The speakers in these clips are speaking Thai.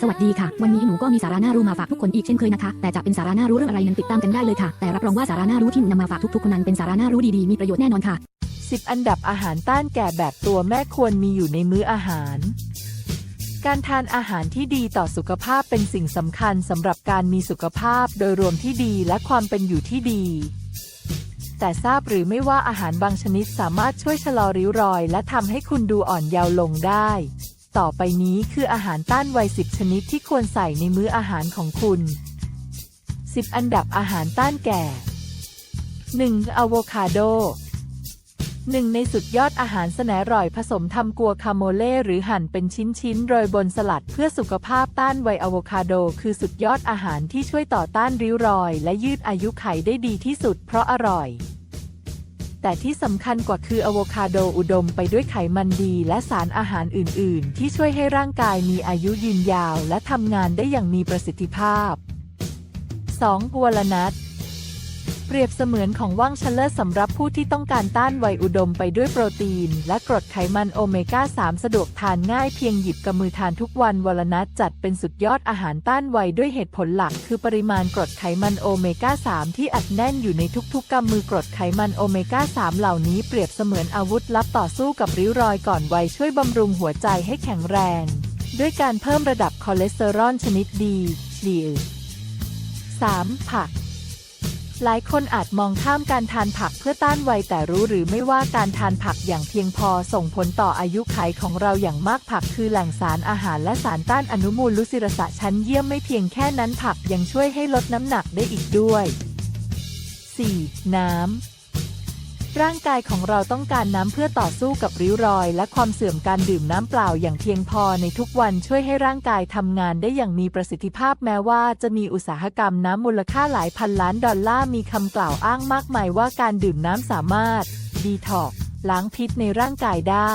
สวัสดีค่ะ วันนี้หนูก็มีสาระน่ารู้มาฝากทุกคนอีกเช่นเคยนะคะ แต่จะเป็นสาระน่ารู้เรื่องอะไรนั้นติดตามกันได้เลยค่ะ แต่รับรองว่าสาระน่ารู้ที่นำมาฝากทุกๆคนนั้นเป็นสาระน่ารู้ดีๆ มีประโยชน์แน่นอนค่ะ 10 อันดับอาหารต้านแก่แบบตัวแม่ควรมีอยู่ในมื้ออาหาร การทานอาหารที่ดีต่อสุขภาพเป็นสิ่งสำคัญสำหรับการมีสุขภาพโดยรวมที่ดีและความเป็นอยู่ที่ดี แต่ทราบหรือไม่ว่าอาหารบางชนิดสามารถช่วยชะลอริ้วรอย และทำให้คุณดูอ่อนเยาว์ลงได้ ต่อไปนี้คืออาหารต้านวัย10 ชนิดที่ควรใส่ในมื้ออาหารของคุณ 10 อันดับอาหารต้านแก่ 1. อะโวคาโดหนึ่งในสุดยอดอาหารแสนอร่อยผสมทำกัวคาโมเล่หรือหั่นเป็นชิ้นๆ โรยบนสลัดเพื่อสุขภาพต้านไวอะโวคาโด คือสุดยอดอาหารที่ช่วยต่อต้านริ้วรอย และยืดอายุไขได้ดีที่สุดเพราะอร่อย แต่ที่สำคัญกว่าคืออะโวคาโดอุดมไปด้วยไขมันดี และสารอาหารอื่น ๆ ที่ช่วยให้ร่างกายมีอายุยืนยาว และทำงานได้อย่างมีประสิทธิภาพ 2. วลนัท เปรียบเสมือนของว่างชะเลิศสำหรับผู้ที่ต้องการต้านไวอุดมไปด้วยโปรตีน และกรดไขมันโอเมก้า 3 สะดวกทานง่ายเพียงหยิบกับมือทานทุกวันวอลนัทจัดเป็นสุดยอดอาหารต้านไวด้วยเหตุผลหลัก คือปริมาณกรดไขมันโอเมก้า 3 ที่อัดแน่นอยู่ในทุกๆกำมือกรดไขมันโอเมก้า 3 เหล่านี้เปรียบเสมือนอาวุธลับต่อสู้กับริ้วรอยก่อนวัยช่วยบำรุงหัวใจให้แข็งแรง ด้วยการเพิ่มระดับคอเลสเตอรอลชนิดดีดี 3. ผัก หลายคนอาจมองข้ามการทานผักเพื่อต้านวัยแต่รู้หรือไม่ว่าการทานผักอย่างเพียงพอส่งผลต่ออายุขัยของเราอย่างมากผักคือแหล่งสารอาหารและสารต้านอนุมูลลุสิรสะชั้นเยี่ยมไม่เพียงแค่นั้นผักยังช่วยให้ลดน้ำหนักได้อีกด้วย 4. น้ำ ร่างกายของเราต้องการน้ำเพื่อต่อสู้กับริ้วรอย และความเสื่อมการดื่มน้ำเปล่าอย่างเพียงพอในทุกวันช่วยให้ร่างกายทำงานได้อย่างมีประสิทธิภาพแม้ว่าจะมีอุตสาหกรรมน้ำมูลค่าหลายพันล้านดอลลาร์มีคำกล่าวอ้างมากมายว่าการดื่มน้ำสามารถดีท็อกล้างพิษในร่างกายได้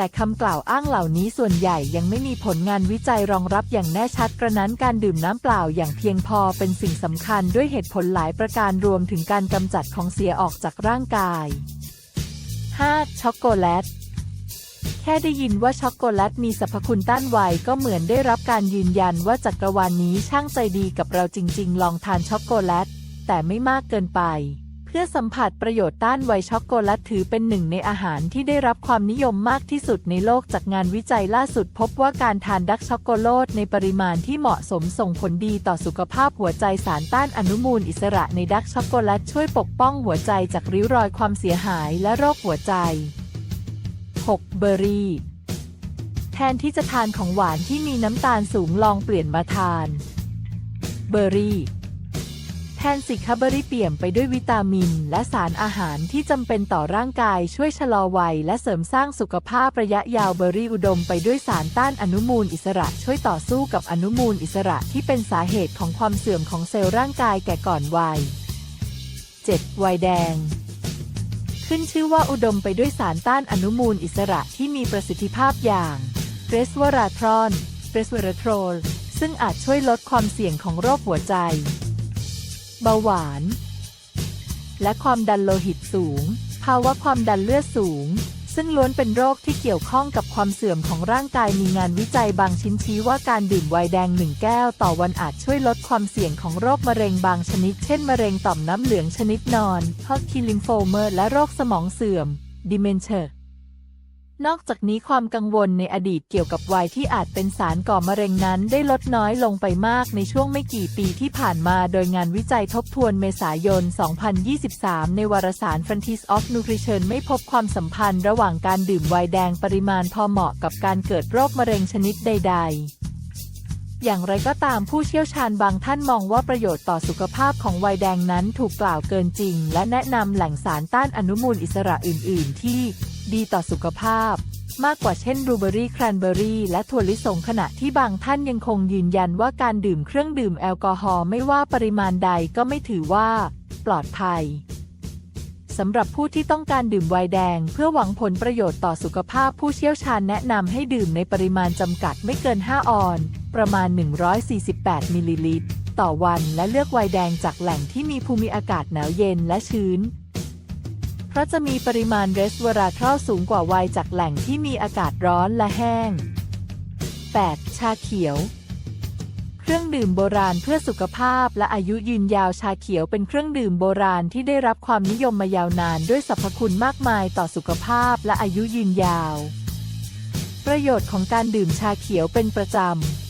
แต่คำกล่าวอ้างเหล่านี้ส่วนใหญ่ยังไม่มีผลงานวิจัยรองรับอย่างแน่ชัดกระนั้นการดื่มน้ำเปล่าอย่างเพียงพอเป็นสิ่งสำคัญด้วยเหตุผลหลายประการรวมถึงการกำจัดของเสียออกจากร่างกาย 5. ช็อกโกแลตแค่ได้ยินว่าช็อกโกแลตมีสรรพคุณต้านไวก็เหมือนได้รับการยืนยันว่าจักรวาลนนี้ช่างใจดีกับเราจริง ๆ ลองทานช็อกโกแลต แต่ไม่มากเกินไป เพื่อสัมผัสประโยชน์ต้านไวช็อกโกแลตถือเป็นหนึ่งในอาหารที่ได้รับความนิยมมากที่สุดในโลกจากงานวิจัยล่าสุดพบว่าการทานดักช็อกโกแลตในปริมาณที่เหมาะสมส่งผลดีต่อสุขภาพหัวใจสารต้านอนุมูลอิสระในดักช็อกโกแลตช่วยปกป้องหัวใจจากริ้วรอยความเสียหายและโรคหัวใจ 6. เบอร์รี่แทนที่จะทานของหวานที่มีน้ำตาลสูงลองเปลี่ยนมาทาน เบอร์รี่ แทนสิคะเบร์รี่เปี่ยมไปด้วยวิตามิน และสารอาหารที่จำเป็นต่อร่างกายช่วยชะลอวัย และเสริมสร้างสุขภาพระยะยาวเบอร์รี่อุดมไปด้วยสารต้านอนุมูลอิสระช่วยต่อสู้กับอนุมูลอิสระที่เป็นสาเหตุของความเสื่อมของเซลล์ร่างกายแก่ก่อนวัย 7. วัยแดง ขึ้นชื่อว่าอุดมไปด้วยสารต้านอนุมูลอิสระที่มีประสิทธิภาพอย่างเรสวราทรอนเรสเวราโทรลซึ่งอาจช่วยลดความเสี่ยงของโรคหัวใจ เบาหวาน และความดันโลหิตสูง ภาวะความดันเลือดสูง ซึ่งล้วนเป็นโรคที่เกี่ยวข้องกับความเสื่อมของร่างกายมีงานวิจัยบางชิ้นชี้ว่าการดื่มไวน์แดงหนึ่งแก้วต่อวันอาจช่วยลดความเสี่ยงของโรคมะเร็งบางชนิด เช่น มะเร็งต่อมน้ำเหลืองชนิดนอนฮอตคิลิมโฟเมอร์และโรคสมองเสื่อมดิเมนเชอร์ นอกจากนี้ความกังวลในอดีตเกี่ยวกับวัยที่อาจเป็นสารก่อมะเร็งนั้นได้ลดน้อยลงไปมากในช่วงไม่กี่ปีที่ผ่านมาโดยงานวิจัยทบทวนเมษายน 2023 ในวารสาร Frontiers of Nutrition ไม่พบความสัมพันธ์ระหว่างการดื่มไวน์แดงปริมาณพอเหมาะกับการเกิดโรคมะเร็งชนิดใด ๆอย่างไรก็ตามผู้เชี่ยวชาญบางท่านมองว่าประโยชน์ต่อสุขภาพของไวน์แดงนั้นถูกกล่าวเกินจริง และแนะนำแหล่งสารต้านอนุมูลอิสระอื่น ๆ ที่ ดีต่อสุขภาพ มากกว่าเช่นบลูเบอรี่แครนเบอรี่และถั่วลิสงขณะที่บางท่านยังคงยืนยันว่าการดื่มเครื่องดื่มแอลกอฮอล์ไม่ว่าปริมาณใดก็ไม่ถือว่า ปลอดภัยสำหรับผู้ที่ต้องการดื่มไวน์แดง เพื่อหวังผลประโยชน์ต่อสุขภาพผู้เชี่ยวชาญแนะนำให้ดื่มในปริมาณจำกัดไม่เกิน 5 ออน ประมาณ 148 มิลลิลิตร ต่อวันและเลือกไวน์แดงจากแหล่งที่มีภูมิอากาศหนาวเย็นและชื้น ราะจะมีปริมาณเรสเวอราทรอลสูงกว่าไวน์จากแหล่งที่มีอากาศร้อนและแห้ง 8. ชาเขียว เครื่องดื่มโบราณเพื่อสุขภาพและอายุยืนยาวชาเขียวเป็นเครื่องดื่มโบราณที่ได้รับความนิยมมายาวนานด้วยสรรพคุณมากมายต่อสุขภาพและอายุยืนยาว ประโยชน์ของการดื่มชาเขียวเป็นประจำ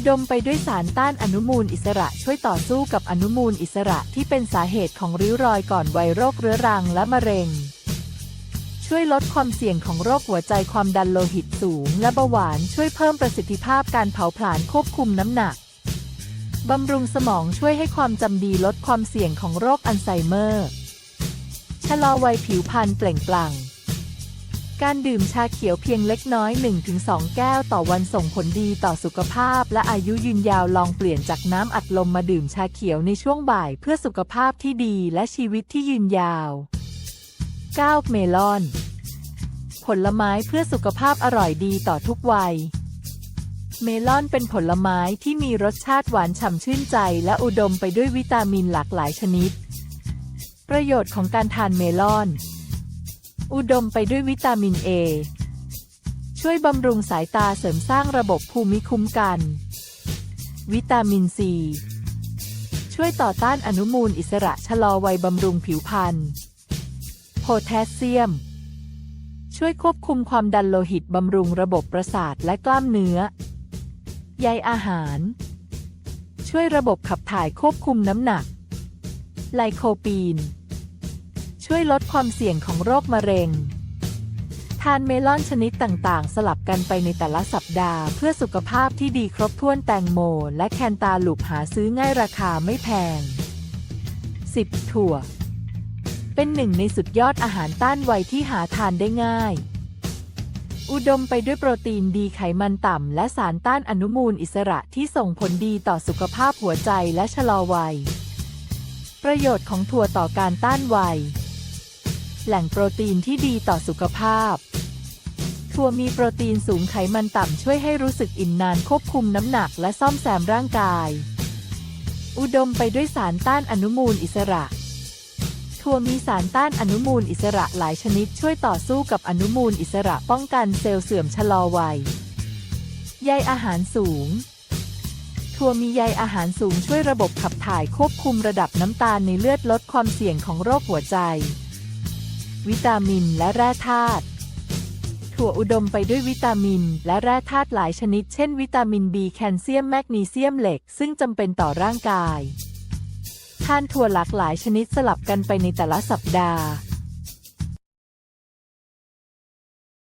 อุดมไปด้วยสารต้านอนุมูลอิสระช่วยต่อสู้กับอนุมูลอิสระที่เป็นสาเหตุของริ้วรอยก่อนวัยโรคเรื้อรังและมะเร็ง ช่วยลดความเสี่ยงของโรคหัวใจความดันโลหิตสูง และเบาหวานช่วยเพิ่มประสิทธิภาพการเผาผลาญควบคุมน้ำหนักบำรุงสมองช่วยให้ความจำดีลดความเสี่ยงของโรคอัลไซเมอร์ ชะลอวัยผิวพรรณเปล่งปลั่ง การดื่มชาเขียวเพียงเล็กน้อย 1-2 แก้วต่อวันส่งผลดีต่อสุขภาพ และอายุยืนยาวลองเปลี่ยนจากน้ำอัดลมมาดื่มชาเขียวในช่วงบ่ายเพื่อสุขภาพที่ดีและชีวิตที่ยืนยาว 9. เมลอน ผลไม้เพื่อสุขภาพอร่อยดีต่อทุกวัย เมลอนเป็นผลไม้ที่มีรสชาติหวานฉ่ำชื่นใจ และอุดมไปด้วยวิตามินหลากหลายชนิด ประโยชน์ของการทานเมลอน อุดมไปด้วยวิตามิน A ช่วยบำรุงสายตาเสริมสร้างระบบภูมิคุ้มกัน วิตามิน C ช่วยต่อต้านอนุมูลอิสระชะลอวัยบำรุงผิวพรรณ โพแทสเซียม ช่วยควบคุมความดันโลหิตบำรุงระบบประสาทและกล้ามเนื้อ ใยอาหาร ช่วยระบบขับถ่ายควบคุมน้ำหนัก ไลโคปีน ช่วยลดความเสี่ยงของโรคมะเร็ง ทานเมลอนชนิดต่างๆ สลับกันไปในแต่ละสัปดาห์ เพื่อสุขภาพที่ดีครบถ้วนแตงโม และแคนตาลูปหาซื้อง่ายราคาไม่แพง 10. ถั่ว เป็นหนึ่งในสุดยอดอาหารต้านไวที่หาทานได้ง่าย อุดมไปด้วยโปรตีนดีไขมันต่ำ และสารต้านอนุมูลอิสระที่ส่งผลดีต่อสุขภาพหัวใจและชะลอวัย ประโยชน์ของถั่วต่อการต้านวัย แหล่งโปรตีนที่ดีต่อสุขภาพ ถั่วมีโปรตีนสูงไขมันต่ำช่วยให้รู้สึกอิ่มนานควบคุมน้ำหนักและซ่อมแซมร่างกาย อุดมไปด้วยสารต้านอนุมูลอิสระ ถั่วมีสารต้านอนุมูลอิสระหลายชนิดช่วยต่อสู้กับอนุมูลอิสระป้องกันเซลล์เสื่อมชะลอวัยใยอาหารสูงถั่วมีใยอาหารสูงช่วยระบบขับถ่ายควบคุมระดับน้ำตาลในเลือดลดความเสี่ยงของโรคหัวใจ วิตามินและแร่ธาตุถั่วอุดมไปด้วยวิตามิน และแร่ธาตุหลายชนิด เช่น วิตามิน B แคลเซียมแมกนีเซียมเหล็ก ซึ่งจำเป็นต่อร่างกาย ทานถั่วหลากหลายชนิดสลับกันไปในแต่ละสัปดาห์